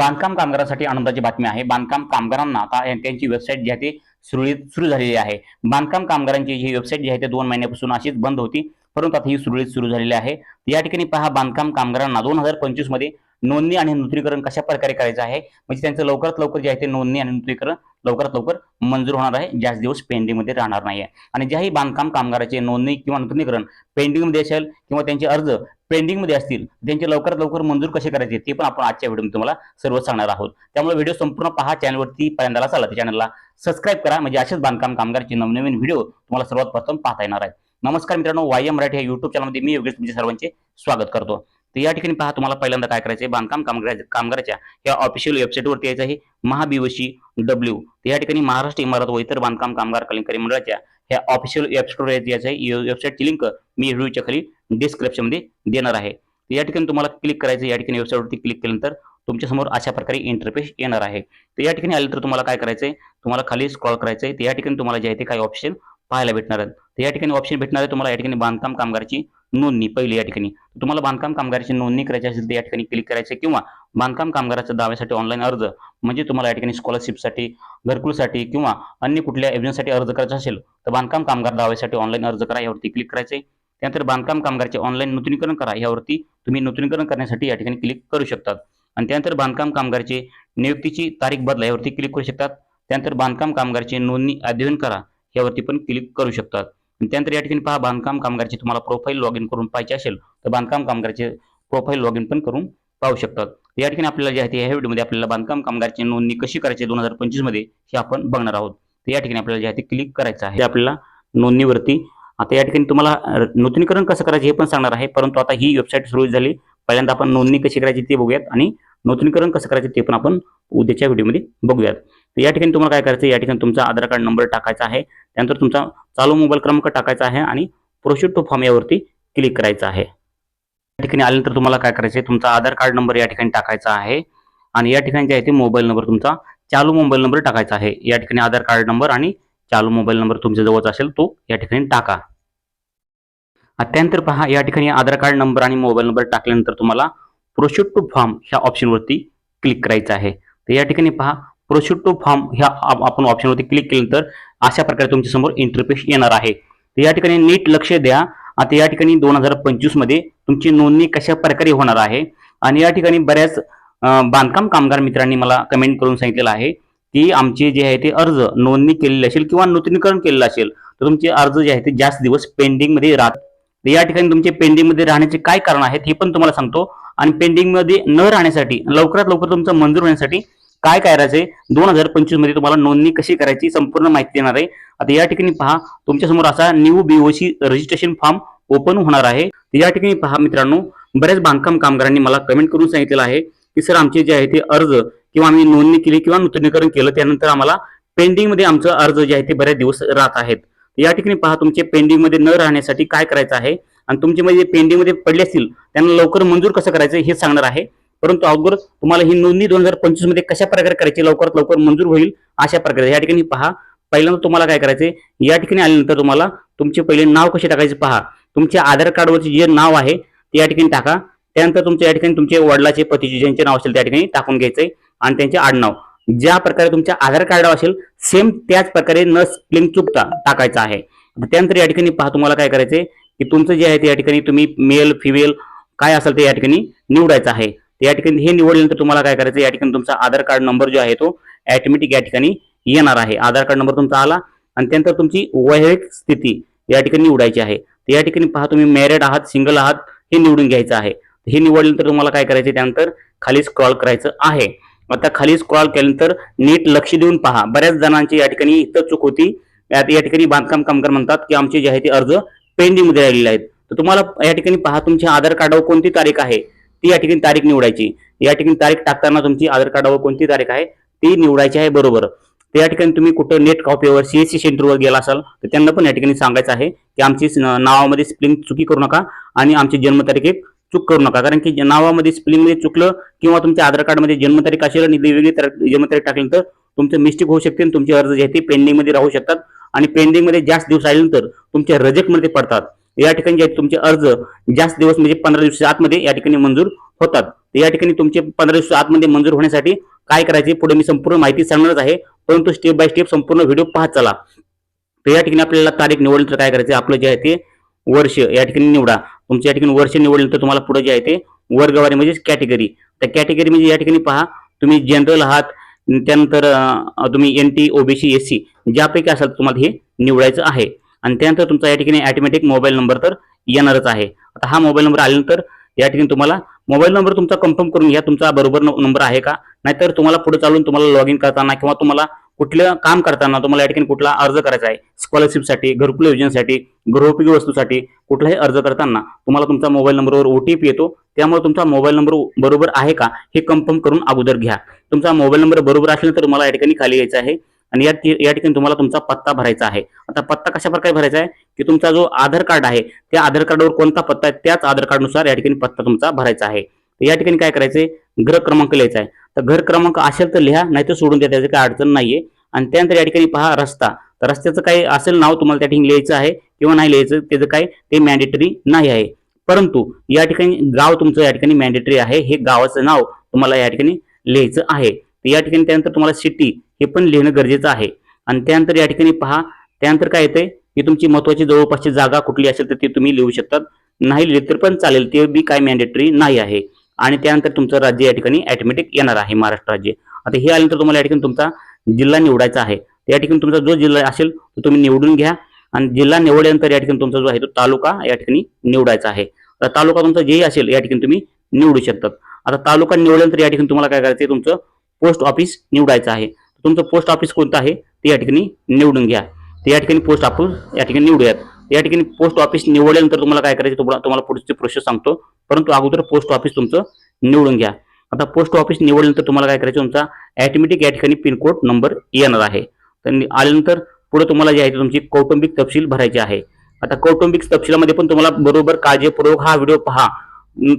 बांधकाम कामगारांसाठी आनंदाची बातमी आहे. बांधकाम कामगारांना आता त्यांची वेबसाईट जी आहे ती सुरळीत सुरू झालेली आहे. बांधकाम कामगारांची ही वेबसाईट जी आहे ती दोन महिन्यापासून अशीच बंद होती. परंतु आता ही सुरळीत सुरू झालेली आहे. या ठिकाणी पहा बांधकाम कामगारांना दोन हजार पंचवीसमध्ये नोंदणी आणि नूतनीकरण कशा प्रकारे करायचं आहे? म्हणजे त्यांचं लवकरात लवकर जे आहे ते नोंदणी आणि नूतनीकरण लवकरात लवकर मंजूर होणार आहे जास्त दिवस पेंडिंगमध्ये राहणार नाही आणि ज्याही बांधकाम कामगाराचे नोंदणी किंवा नूतनीकरण पेंडिंगमध्ये असेल किंवा त्यांचे अर्ज पेंडिंगमध्ये असतील त्यांचे लवकरात लवकर मंजूर कसे करायचे ते पण आपण आजच्या व्हिडिओमध्ये तुम्हाला सर्व सांगणार आहोत. त्यामुळे व्हिडिओ संपूर्ण पहा चॅनलवरती पहिल्यांदाला चाला त्या चॅनलला सबस्क्राईब करा. म्हणजे असेच बांधकाम कामगारचे नवनवीन व्हिडिओ तुम्हाला सर्वात प्रथम पाहता येणार आहे. नमस्कार मित्रांनो वाय मराठी या युट्यूब चॅनलमध्ये मी योगेश तुमचे सर्वांचे स्वागत करतो. तर या ठिकाणी पहा तुम्हाला पहिल्यांदा काय करायचं आहे बांधकाम कामगार कामगाराच्या या ऑफिशियल वेबसाईटवरती यायचं आहे महाबीवशी डब्ल्यू या ठिकाणी महाराष्ट्र इमारत व इतर बांधकाम कामगार कल्याणकारी मंडळाच्या ह्या ऑफिशियल वेबसाईटवर यायचं आहे. वेबसाईटची लिंक मी व्हिडिओच्या खाली डिस्क्रिप्शनमध्ये देणार आहे. या ठिकाणी तुम्हाला क्लिक करायचं या ठिकाणी वेबसाईटवरती क्लिक केल्यानंतर तुमच्यासमोर अशा प्रकारे इंटरफेस येणार आहे. तर या ठिकाणी आलं तर तुम्हाला काय करायचं आहे तुम्हाला खाली स्क्रॉल करायचं आहे तर या ठिकाणी तुम्हाला जे आहे ते काही ऑप्शन पाहायला भेटणार आहेत. तर या ठिकाणी ऑप्शन भेटणार आहे. तुम्हाला या ठिकाणी बांधकाम कामगारची नोंदणी पहिली या ठिकाणी. तुम्हाला बांधकाम कामगाराची नोंदणी करायची असेल तर या ठिकाणी क्लिक करायचं किंवा बांधकाम कामगाराच्या दाव्यासाठी ऑनलाईन अर्ज म्हणजे तुम्हाला या ठिकाणी स्कॉलरशिपसाठी घरकुलसाठी किंवा अन्य कुठल्या योजनेसाठी अर्ज करायचा असेल तर बांधकाम कामगार दाव्यासाठी ऑनलाईन अर्ज करा यावरती क्लिक करायचे. त्यानंतर बांधकाम कामगारचे ऑनलाईन नूतनीकरण करा यावरती तुम्ही नूतनीकरण करण्यासाठी या ठिकाणी क्लिक करू शकतात. आणि त्यानंतर बांधकाम कामगारचे नियुक्तीची तारीख बदला यावरती क्लिक करू शकतात. त्यानंतर बांधकाम कामगारचे नोंदणी अध्ययन करा यावरती पण क्लिक करू शकतात. त्यानंतर या ठिकाणी पहा बांधकाम कामगारचे तुम्हाला प्रोफाईल लॉग इन करून पाहिजे असेल तर बांधकाम कामगारचे प्रोफाईल लॉग इन पण करून पाहू शकतात. या ठिकाणी आपल्याला जे आहे ते ह्या व्हिडिओमध्ये आपल्याला बांधकाम कामगारची नोंदणी कशी करायची दोन हजार पंचवीसमध्ये हे आपण बघणार आहोत. तर या ठिकाणी आपल्याला जे आहे ते क्लिक करायचं आहे. आपल्याला नोंदणीवरती. आता या ठिकाणी तुम्हाला नूतनीकरण कसं करायचं हे पण सांगणार आहे परंतु आता ही वेबसाईट सुरू झाली. पहिल्यांदा आपण नोंदणी कशी करायची ते बघूयात आणि नूतनीकरण कसं करायचं ते पण आपण उद्याच्या व्हिडिओमध्ये बघूयात. तर या ठिकाणी तुम्हाला काय करायचं या ठिकाणी तुमचा आधार कार्ड नंबर टाकायचा आहे. त्यानंतर तुमचा चालू मोबाईल क्रमांक टाकायचा आहे आणि प्रोसिड टू फॉर्म यावरती क्लिक करायचं आहे. या ठिकाणी आल्यानंतर तुम्हाला काय करायचं आहे? तुमचा आधार कार्ड नंबर या ठिकाणी टाकायचा आहे आणि या ठिकाणी जे आहे ते मोबाईल नंबर तुमचा चालू मोबाईल नंबर टाकायचा आहे. या ठिकाणी आधार कार्ड नंबर आणि चालू मोबाईल नंबर तुमच्या जवळचा असेल तो या ठिकाणी टाका. त्यानंतर पहा या ठिकाणी आधार कार्ड नंबर आणि मोबाईल नंबर टाकल्यानंतर तुम्हाला प्रोशूट टू फॉर्म ह्या ऑप्शनवरती क्लिक करायचं आहे. तर या ठिकाणी पहा प्रोशूट टू फॉर्म ह्या आपण ऑप्शनवरती क्लिक केल्यानंतर अशा प्रकारे तुमच्यासमोर इंटरफेस येणार आहे. तर या ठिकाणी नीट लक्ष द्या. आता या ठिकाणी दोन हजार पंचवीसमध्ये तुमची नोंदणी कशा प्रकारे होणार आहे? आणि या ठिकाणी बऱ्याच बांधकाम कामगार मित्रांनी मला कमेंट करून सांगितलेलं आहे की आमचे जे आहे ते अर्ज नोंदणी केलेली असेल किंवा नूतनीकरण केलेलं असेल तर तुमचे अर्ज जे आहे ते जास्त दिवस पेंडिंगमध्ये राहत या ठिकाणी तुमचे पेंडिंगमध्ये राहण्याचे काय कारण आहेत हे पण तुम्हाला सांगतो. आणि पेंडिंगमध्ये न राहण्यासाठी लवकरात लवकर तुमचं मंजूर होण्यासाठी काय करायचंय दोन हजार पंचवीसमध्ये तुम्हाला नोंदणी कशी करायची? संपूर्ण माहिती देणार आहे. आता या ठिकाणी पहा तुमच्यासमोर असा new BOC registration form open होणार आहे. या ठिकाणी पहा मित्रांनो बऱ्याच बांधकाम कामगारांनी मला कमेंट करून सांगितलेलं आहे की सर आमचे जे आहे ते अर्ज किंवा आम्ही नोंदणी केली किंवा नूतनीकरण केलं त्यानंतर आम्हाला पेंडिंगमध्ये आमचं अर्ज जे आहे ते बऱ्याच दिवस राहत आहेत. या ठिकाणी पहा तुमचे पेंडिंगमध्ये न राहण्यासाठी काय करायचं आहे? आणि तुमचे म्हणजे पेंडिंगमध्ये पडले असतील त्यांना लवकर मंजूर कसं करायचं हे सांगणार आहे. परंतु अगोदर तुम्हाला ही नोंदणी दोन हजार पंचवीसमध्ये कशा प्रकारे करायची लवकरात लवकर मंजूर होईल अशा प्रकारे. या ठिकाणी पहा पहिल्यांदा तुम्हाला काय करायचं या ठिकाणी आल्यानंतर तुम्हाला तुमचे पहिले नाव कसे टाकायचे पहा. तुमच्या आधार कार्डवरचे जे नाव आहे ते या ठिकाणी टाका. त्यानंतर तुमच्या या ठिकाणी तुमचे वडिलाचे पतीचे ज्यांचे नाव असेल त्या ठिकाणी टाकून घ्यायचंय. आणि त्यांचे आडनाव. ज्या प्रकारे तुमच्या आधार कार्डावर असेल सेम त्याच प्रकारे न स्प्लिंग चुकता टाकायचं आहे. त्यानंतर या ठिकाणी पहा तुम्हाला काय करायचंय की तुमचं जे आहे ते या ठिकाणी तुम्ही मेल फिमेल काय असेल ते या ठिकाणी निवडायचं आहे. या ठिकाणी हे निवडल्यानंतर तुम्हाला काय करायचं या ठिकाणी तुमचा आधार कार्ड नंबर जो आहे तो ॲटोमॅटिक या ठिकाणी येणार आहे. आधार कार्ड नंबर तुमचा आला आणि त्यानंतर तुमची वैवाहिक स्थिती या ठिकाणी निवडायची आहे. तर या ठिकाणी पहा तुम्ही मॅरिड आहात सिंगल आहात हे निवडून घ्यायचं आहे. हे निवडल्यानंतर तुम्हाला काय करायचं त्यानंतर खाली स्क्रॉल करायचं आहे. आता खाली स्क्रॉल केल्यानंतर नीट लक्ष देऊन पहा. बऱ्याच जणांची या ठिकाणी इथं चूक होती. या ठिकाणी बांधकाम कामगार म्हणतात की आमचे जे आहे ते अर्ज पेंडिंगमध्ये राहिलेले आहेत. तर तुम्हाला या ठिकाणी पहा तुमच्या आधार कार्डावर कोणती तारीख आहे ती या ठिकाणी तारीख निवडायची. या ठिकाणी तारीख टाकताना तुमची आधार कार्डावर कोणती तारीख आहे ती निवडायची आहे बरोबर. तर या ठिकाणी तुम्ही कुठं नेट कॉपीवर सीएससी सेंटरवर गेला असाल तर त्यांना पण या ठिकाणी सांगायचं आहे की आमची नावामध्ये स्पेलिंग चुकी करू नका आणि आमची जन्मतारीख चूक करू नका. कारण की नावामध्ये स्पेलिंगमध्ये चुकलं किंवा तुमच्या आधार कार्डमध्ये जन्मतारीख असेल आणि वेगळी जन्मतारीख टाकली तर तुमचं मिस्टेक होऊ शकते आणि तुमचे अर्ज जे आहे ते पेंडिंगमध्ये राहू शकतात. आणि पेंडिंगमध्ये जास्त दिवस राहिल्यानंतर तुमच्या रजेक्टमध्ये पडतात. या ठिकाणी जे आहेत तुमचे अर्ज जास्त दिवस म्हणजे पंधरा दिवसाच्या आतमध्ये या ठिकाणी मंजूर होतात. तर या ठिकाणी तुमचे पंधरा दिवसाच्या आतमध्ये मंजूर होण्यासाठी काय करायचे पुढे मी संपूर्ण माहिती सांगणारच आहे. परंतु स्टेप बाय स्टेप संपूर्ण व्हिडिओ पाहत चला. तर या ठिकाणी आपल्याला तारीख निवडल्यानंतर काय करायचं? आपलं जे आहे ते वर्ष या ठिकाणी निवडा. तुमच्या या ठिकाणी वर्ष निवडल्यानंतर तुम्हाला पुढे जे आहे ते वर्गवारी म्हणजे कॅटेगरी त्या कॅटेगरी म्हणजे या ठिकाणी पहा तुम्ही जनरल आहात. त्यानंतर तुम्ही N T OBC S C ज्यापैकी असाल तुम्हाला हे निवडायचं आहे. आणि त्यानंतर तुमचा या ठिकाणी ॲटोमॅटिक मोबाईल नंबर तर येणारच आहे. आता हा मोबाईल नंबर आल्यानंतर या ठिकाणी तुम्हाला मोबाईल नंबर तुमचा कन्फर्म करून घ्या. तुमचा बरोबर नंबर आहे का? नाहीतर तुम्हाला पुढे चालून तुम्हाला लॉग इन करताना किंवा तुम्हाला कुठलं काम करताना तुम्हाला या ठिकाणी कुठला अर्ज करायचा आहे. स्कॉलरशिपसाठी घरकुल योजनेसाठी गृहोपयोगी वस्तूसाठी कुठलाही अर्ज करताना तुम्हाला तुमचा मोबाईल नंबरवर ओ टी पी येतो. त्यामुळे तुमचा मोबाईल नंबर बरोबर आहे का हे कन्फर्म करून अगोदर घ्या. तुमचा मोबाईल नंबर बरोबर असेल तर तुम्हाला या ठिकाणी खाली यायचं आहे. आणि या या ठिकाणी तुम्हाला तुमचा पत्ता भरायचा आहे. आता पत्ता कशा प्रकारे भरायचा आहे? की तुमचा जो आधार कार्ड आहे त्या आधार कार्डवर कोणता पत्ता आहे त्याच आधार कार्डनुसार या ठिकाणी पत्ता तुमचा भरायचा आहे. या ठिकाणी काय करायचंय? घर क्रमांक लिहायचा आहे. तर घर क्रमांक असेल तर लिहा नाही तर सोडून द्या त्याची काही अडचण नाहीये. आणि त्यानंतर या ठिकाणी पहा रस्ता. तर रस्त्याचं काही असेल नाव तुम्हाला त्या ठिकाणी लिहायचं आहे किंवा नाही लिहायचं त्याचं काय ते मॅन्डेटरी नाही आहे. परंतु या ठिकाणी गाव तुमचं या ठिकाणी मॅन्डेटरी आहे. हे गावाचं नाव तुम्हाला या ठिकाणी लिहायचं आहे. तर या ठिकाणी त्यानंतर तुम्हाला सिटी हे पण लिहिणं गरजेचं आहे. आणि त्यानंतर या ठिकाणी पहा त्यानंतर काय येते की तुमची महत्वाची जवळपासची जागा कुठली असेल तर ती तुम्ही लिहू शकतात. नाही लिहिली तर पण चालेल ते बी काय मॅन्डेटरी नाही आहे. आणि त्यानंतर तुमचं राज्य या ठिकाणी ऑटोमॅटिक येणार आहे महाराष्ट्र राज्य. आता हे आल्यानंतर तुम्हाला या ठिकाणी तुमचा जिल्हा निवडायचा आहे. या ठिकाणी तुमचा जो जिल्हा असेल तो तुम्ही निवडून घ्या. आणि जिल्हा निवडल्यानंतर या ठिकाणी तुमचा जो आहे तो तालुका या ठिकाणी निवडायचा आहे. तर तालुका तुमचा जेही असेल या ठिकाणी तुम्ही निवडू शकतात. आता तालुका निवडल्यानंतर या ठिकाणी तुम्हाला काय करायचं तुमचं पोस्ट ऑफिस निवडायचं आहे. तुमचं पोस्ट ऑफिस कोणतं आहे? ते या ठिकाणी निवडून घ्या. ते या ठिकाणी पोस्ट ऑफिस या ठिकाणी निवडूयात. या ठिकाणी पोस्ट ऑफिस निवडल्यानंतर तुम्हाला काय करायचं? तुम्हाला तुम्हाला पुढची प्रोसेस सांगतो. परंतु अगोदर पोस्ट ऑफिस तुमचं निवडून घ्या. आता पोस्ट ऑफिस निवडल्यानंतर तुम्हाला काय करायचं? तुमचा ॲटोमॅटिक या ठिकाणी पिनकोड नंबर येणार आहे. तर आल्यानंतर पुढे तुम्हाला जे आहे तुमची कौटुंबिक तपशील भरायची आहे. आता कौटुंबिक तपशिलामध्ये पण तुम्हाला बरोबर काळजीपूर्वक हा व्हिडिओ पहा.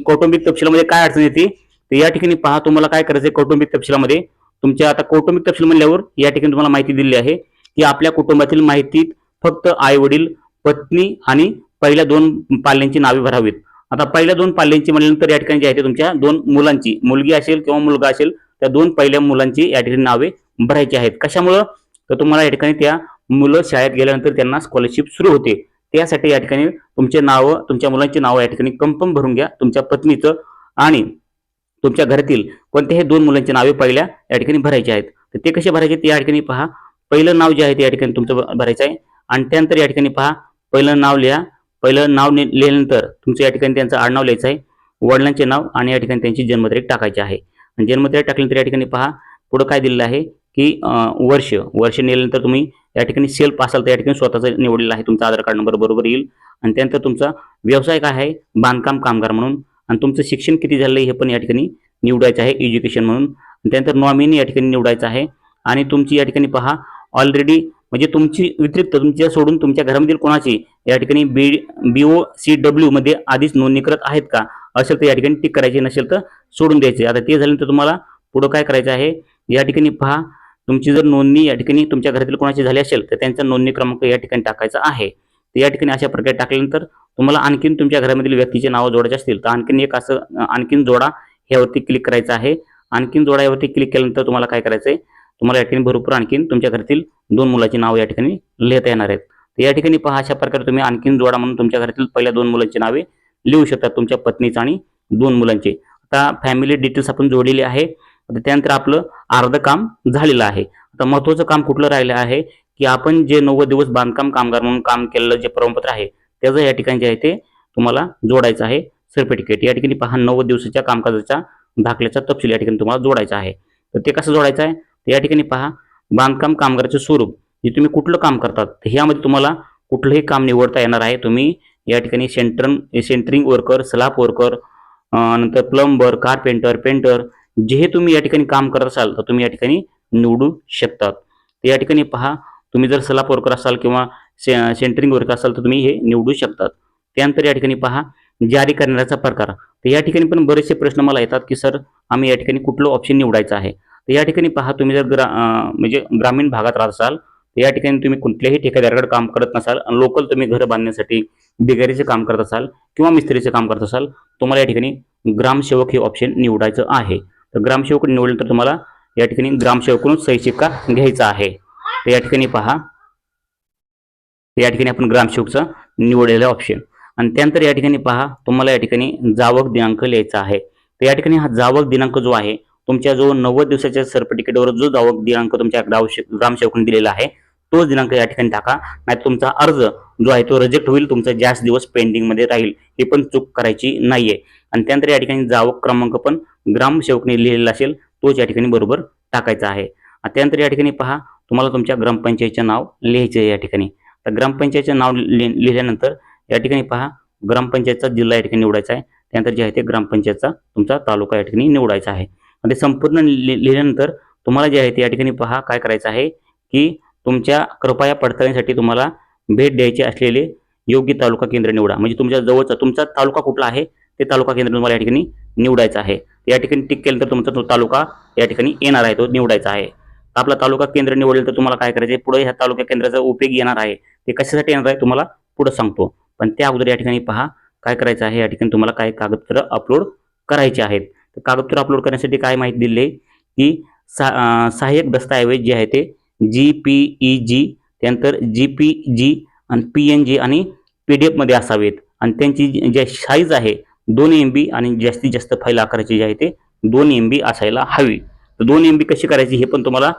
कौटुंबिक तपशिलामध्ये काय अडचण येते? तर या ठिकाणी पहा तुम्हाला काय करायचं आहे कौटुंबिक तपशिलामध्ये. तुमच्या आता कौटुंबिक तपशील म्हणल्यावर या ठिकाणी तुम्हाला माहिती दिलेली आहे की आपल्या कुटुंबातील माहितीत फक्त आई वडील पत्नी आणि पहिल्या दोन पाल्यांची नावे भरावीत. आता पहिल्या दोन पाल्यांची म्हणल्यानंतर या ठिकाणी जे आहे ते तुमच्या दोन मुलांची मुलगी असेल किंवा मुलगा असेल त्या दोन पहिल्या मुलांची या ठिकाणी नावे भरायची आहेत. कशामुळं? तर तुम्हाला या ठिकाणी त्या मुलं शाळेत गेल्यानंतर त्यांना स्कॉलरशिप सुरू होते. त्यासाठी या ठिकाणी तुमचे नावं तुमच्या मुलांची नावं या ठिकाणी कंपम भरून घ्या तुमच्या पत्नीचं आणि तुमच्या घरातील कोणत्याही दोन मुलांची नावे पहिल्या या ठिकाणी भरायची आहेत. तर ते कसे भरायचे ते या ठिकाणी पहा. पहिलं नाव जे आहे ते या ठिकाणी तुमचं भरायचं आहे. आणि त्यानंतर या ठिकाणी पहा. पहिलं नाव लिहा. पहिलं नाव लिहिल्यानंतर तुमचं या ठिकाणी त्यांचं आडनाव लिहायचं आहे. वडिलांचे नाव आणि या ठिकाणी त्यांची जन्मतारीख टाकायची आहे. आणि जन्मतारीख टाकल्यानंतर या ठिकाणी पहा. पुढं काय दिलेलं आहे की वर्ष. वर्ष नेल्यानंतर तुम्ही या ठिकाणी सेल्फ असाल तर या ठिकाणी स्वतःचं निवडलेलं आहे. तुमचा आधार कार्ड नंबर बरोबर येईल. आणि त्यानंतर तुमचा व्यवसाय काय आहे? बांधकाम कामगार म्हणून. आणि तुमचं शिक्षण किती झालं हे पण या ठिकाणी निवडायचं आहे एज्युकेशन म्हणून. त्यानंतर नॉमिनी या ठिकाणी निवडायचं आहे. आणि तुमची या ठिकाणी पहा ऑलरेडी म्हणजे तुमची व्यतिरिक्त तुमच्या सोडून तुमच्या घरामधील कोणाची या ठिकाणी बी बी ओ सी डब्ल्यू मध्ये आधीच नोंदणी करत आहेत का? असेल तर या ठिकाणी टिक करायची नसेल तर सोडून द्यायचे. आता ते झाल्यानंतर तुम्हाला पुढं काय करायचं आहे? या ठिकाणी पहा तुमची जर नोंदणी या ठिकाणी तुमच्या घरातील कोणाची झाली असेल तर त्यांचा नोंदणी क्रमांक या ठिकाणी टाकायचा आहे. तर या ठिकाणी अशा प्रकारे टाकल्यानंतर तुम्हाला आणखीन तुमच्या घरामधील व्यक्तीचे नावं जोडायचे असतील तर आणखीन एक असं आणखीन जोडा ह्यावरती क्लिक करायचं आहे. आणखीन जोडा यावरती क्लिक केल्यानंतर तुम्हाला काय करायचं आहे तुम्हाला या ठिकाणी भरपूर आणखीन तुमच्या घरातील दोन मुलाची नावं या ठिकाणी लिहिता येणार आहेत. तर या ठिकाणी पहा अशा प्रकारे तुम्ही आणखीन जोडा म्हणून तुमच्या घरातील पहिल्या दोन मुलांची नावे लिहू शकता तुमच्या पत्नीचं आणि दोन मुलांचे. आता फॅमिली डिटेल्स आपण जोडलेली आहे. त्यानंतर आपलं अर्ध काम झालेलं आहे. आता महत्वाचं काम कुठलं राहिलं आहे? की आपण जे नव्वद दिवस बांधकाम कामगार म्हणून काम केलेलं जे प्रमाणपत्र आहे त्याचं या ठिकाणी जे आहे ते तुम्हाला जोडायचं आहे. सर्टिफिकेट या ठिकाणी पहा नव्वद दिवसाच्या कामकाजाच्या दाखल्याचा तपशील या ठिकाणी तुम्हाला जोडायचा आहे. तर ते कसं जोडायचं आहे? तर या ठिकाणी पहा बांधकाम कामगाराचे स्वरूप जे तुम्ही कुठलं काम करतात तर ह्यामध्ये तुम्हाला कुठलंही काम निवडता येणार आहे. तुम्ही या ठिकाणी centre centering worker slab worker नंतर प्लंबर कारपेंटर पेंटर जे हे तुम्ही या ठिकाणी काम करत असाल तर तुम्ही या ठिकाणी निवडू शकतात. या ठिकाणी पहा तुम्ही जर स्लॅब वर्कर असाल किंवा से सेंटरिंग वर्क असाल तर तुम्ही हे निवडू शकतात. त्यानंतर या ठिकाणी पहा. जारी करण्याचा प्रकार. तर या ठिकाणी पण बरेचसे प्रश्न मला येतात की सर आम्ही या ठिकाणी कुठलं ऑप्शन निवडायचं आहे? तर या ठिकाणी पहा तुम्ही जर ग्रा म्हणजे ग्रामीण भागात राहत असाल तर या ठिकाणी तुम्ही कुठल्याही ठेकेदाराकडे काम करत नसाल लोकल तुम्ही घर बांधण्यासाठी बिगारीचे काम करत असाल किंवा मिस्त्रीचे काम करत असाल तुम्हाला या ठिकाणी ग्रामसेवक हे ऑप्शन निवडायचं आहे. तर ग्रामसेवक निवडल्यानंतर तुम्हाला या ठिकाणी ग्रामसेवकडून सही शिक्का घ्यायचा आहे. तर या ठिकाणी पहा. या ठिकाणी आपण ग्रामसेवकचं निवडलेलं ऑप्शन आणि त्यानंतर या ठिकाणी पहा तुम्हाला या ठिकाणी जावक दिनांक लिहायचा आहे. तर या ठिकाणी हा जावक दिनांक जो आहे तुमच्या जो नव्वद दिवसाच्या सर्टिफिकेटवर जो जावक दिनांक तुमच्या आवश्यक ग्रामसेवकांनी दिलेला आहे तोच दिनांक या ठिकाणी टाका. नाही तुमचा अर्ज जो आहे तो रिजेक्ट होईल तुमचा जास्त दिवस पेंडिंगमध्ये राहील हे पण चूक करायची नाहीये. आणि त्यानंतर या ठिकाणी जावक क्रमांक पण ग्रामसेवकने लिहिलेला असेल तोच या ठिकाणी बरोबर टाकायचा आहे. त्यानंतर या ठिकाणी पहा तुम्हाला तुमच्या ग्रामपंचायतचे नाव लिहायचे आहे या ठिकाणी. तर ग्रामपंचायतचे नाव लिहिल्यानंतर या ठिकाणी पहा ग्रामपंचायतचा जिल्हा या ठिकाणी निवडायचा आहे. त्यानंतर जे आहे ते ग्रामपंचायतचा तुमचा तालुका या ठिकाणी निवडायचा आहे. आणि ते संपूर्ण लि- लिहिल्यानंतर तुम्हाला जे आहे ते या ठिकाणी पहा काय करायचं आहे की तुमच्या कृपया पडताळणीसाठी तुम्हाला भेट द्यायचे असलेले योग्य तालुका केंद्र निवडा. म्हणजे तुमच्या जवळचा तुमचा तालुका कुठला आहे ते तालुका केंद्र तुम्हाला या ठिकाणी निवडायचं आहे. या ठिकाणी टिक केल्यानंतर तुमचा तो तालुका या ठिकाणी येणार आहे तो निवडायचा आहे. आपला तालुका केंद्र निवडलं तर तुम्हाला काय करायचं आहे पुढे ह्या तालुका केंद्राचा उपयोग येणार आहे. ते कशासाठी येणार आहे तुम्हाला पुढे सांगतो. पण त्या अगोदर या ठिकाणी पहा काय करायचं आहे? या ठिकाणी तुम्हाला काय कागदपत्र अपलोड करायचे आहेत. तर कागदपत्र अपलोड करण्यासाठी काय माहिती दिली की सा सहाय्यक दस्तऐवज जे आहे ते जी पी ई जी त्यानंतर जी पी जी आणि पी एन जी आणि पी डी एफमध्ये असावेत. आणि त्यांची जी साईज आहे दोन एम बी आणि जास्तीत जास्त फाईल आकाराची जी आहे ते दोन एम बी असायला हवी. तर दोन एम बी कशी करायची हे पण तुम्हाला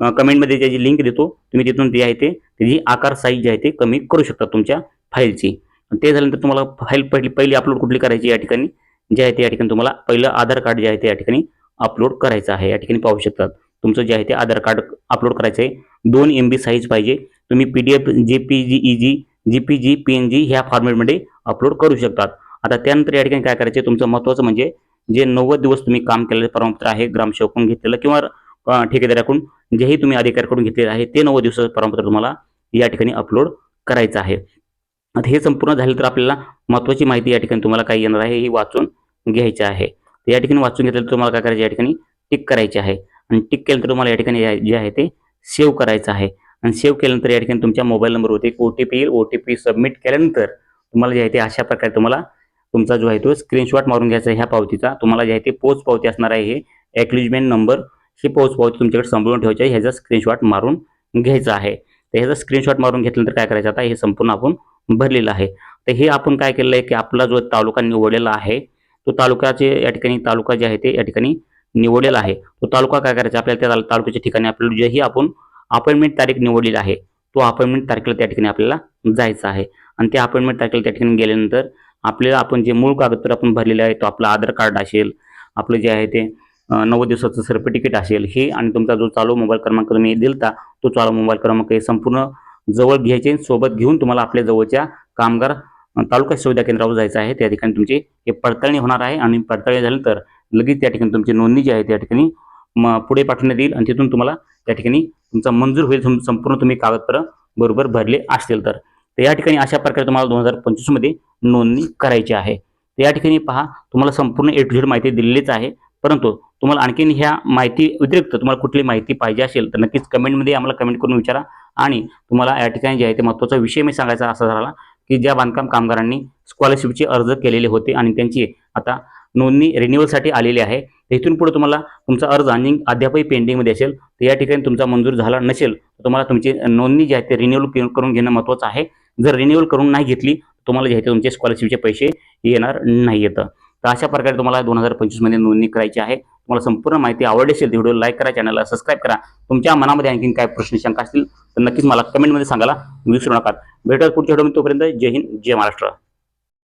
कमेंटमध्ये त्याची लिंक देतो. तुम्ही तिथून जे आहे ते त्याची आकार साईज जी आहे ते कमी करू शकता तुमच्या फाईलची ते झाल्यानंतर तुम्हाला फाईल पहिली पहिली अपलोड कुठली करायची या ठिकाणी? जे आहे ते या ठिकाणी तुम्हाला पहिलं आधार कार्ड जे आहे ते या ठिकाणी अपलोड करायचं आहे. या ठिकाणी पाहू शकतात. तुमचं जे आहे ते आधार कार्ड अपलोड करायचं आहे. दोन एम बी साईज पाहिजे. तुम्ही P D F J P G E G G P G P N G ह्या फॉर्मेटमध्ये अपलोड करू शकतात. आता त्यानंतर या ठिकाणी काय करायचं तुमचं महत्त्वाचं म्हणजे जे नव्वद दिवस तुम्ही काम केलेलं प्रमाणपत्र आहे ग्रामसेवकडून घेतलेलं किंवा ठेकेदाराकडून जेही तुम्ही अधिकाऱ्याकडून घेतलेलं आहे ते नव्वद दिवसाचं प्रमाणपत्र तुम्हाला या ठिकाणी अपलोड करायचं आहे. आता हे संपूर्ण झालं तर आपल्याला महत्त्वाची माहिती या ठिकाणी तुम्हाला काय येणार आहे ही वाचून घ्यायची आहे. या ठिकाणी वाचून घेतलं तर तुम्हाला काय करायचं या ठिकाणी टिक करायची आहे. आणि टिक केलं तर तुम्हाला या ठिकाणी या- जे आहे ते सेव्ह करायचं आहे. आणि सेव्ह केल्यानंतर या ठिकाणी तुमच्या मोबाईल नंबरवरती एक ओ टी पी येईल. ओ टी पी सबमिट केल्यानंतर तुम्हाला जे आहे ते अशा प्रकारे तुम्हाला तुमचा जो आहे तो स्क्रीनशॉट मारून घ्यायचा ह्या पावतीचा. तुम्हाला जे आहे ते पोच पावती असणार आहे हे. ॲक्लिजमेंट नंबर ही पोच पावती तुमच्याकडे सांभाळून ठेवायची आहे. ह्याचा स्क्रीनशॉट मारून घ्यायचा आहे. तर ह्याचा स्क्रीनशॉट मारून घेतल्यानंतर काय करायचं? आता हे संपूर्ण आपण भरलेलं आहे. तर हे आपण काय केलं आहे की आपला जो तालुका निवडलेला आहे तो तालुक्याचे या ठिकाणी तालुका जे आहे ते या ठिकाणी निवडलेला आहे. तो तालुका काय करायचा? आपल्याला त्या तालुक्याच्या ठिकाणी आपल्याला जेही आपण अपॉइंटमेंट तारीख निवडलेली आहे तो अपॉइंटमेंट तारखेला त्या ठिकाणी आपल्याला जायचं आहे. आणि त्या अपॉइंटमेंट तारखेला त्या ठिकाणी गेल्यानंतर आपल्याला आपण जे मूळ कागदपत्र आपण भरलेले आहे तो आपलं आधार कार्ड असेल आपलं जे आहे ते नव्वद दिवसाचं सर्टिफिकेट असेल हे आणि तुमचा जो चालू मोबाईल क्रमांक तुम्ही दिलता तो चालू मोबाईल क्रमांक हे संपूर्ण जवळ घ्यायचे सोबत घेऊन तुम्हाला आपल्या जवळच्या कामगार तालुका सुविधा केंद्रावर जायचं आहे. त्या ठिकाणी तुमची हे पडताळणी होणार आहे आणि पडताळणी झाल्यानंतर लगेच त्या ठिकाणी तुमची नोंदणी जी आहे त्या ठिकाणी पुढे पाठवण्यात येईल आणि तिथून तुम्हाला त्या ठिकाणी तुमचा मंजूर होईल संपूर्ण तुम्ही कागदपत्र बरोबर भरले असतील तर या ठिकाणी अशा प्रकारे तुम्हाला दोन हजार पंचवीसमध्ये नोंदणी करायची आहे. तर या ठिकाणी पहा तुम्हाला संपूर्ण ए टू झेड माहिती दिलेलीच आहे. परंतु तुम्हाला आणखीन ह्या माहिती व्यतिरिक्त तुम्हाला कुठली माहिती पाहिजे असेल तर नक्कीच कमेंटमध्ये आम्हाला कमेंट करून विचारा. आणि तुम्हाला या ठिकाणी जे आहे ते महत्त्वाचा विषय मी सांगायचा असा झाला की ज्या बांधकाम कामगारांनी स्कॉलरशिपचे अर्ज केलेले होते आणि त्यांची आता नोंदणी रिन्युअलसाठी आलेली आहे. इथून पुढे तुम्हाला तुमचा अर्ज आणि अद्यापही पेंडिंगमध्ये असेल तर या ठिकाणी तुमचा मंजूर झाला नसेल तर तुम्हाला तुमची नोंदणी जी आहे ते रिन्युअल करून घेणं महत्त्वाचं आहे. जर रिन्युअल करून नाही घेतली तुम्हाला जे आहे तुमचे स्कॉलरशिपचे पैसे येणार नाही येतं. तर अशा प्रकारे तुम्हाला दोन हजार पंचवीसमध्ये नोंदणी करायची आहे. तुम्हाला संपूर्ण माहिती आवडली असेल व्हिडिओ लाईक करा चॅनलला सबस्क्राईब करा. तुमच्या मनामध्ये आणखीन काय प्रश्न शंका असतील तर नक्कीच मला कमेंटमध्ये सांगायला विसरू नका. भेटत पुढच्या व्हिडिओ तोपर्यंत जय हिंद जय महाराष्ट्र.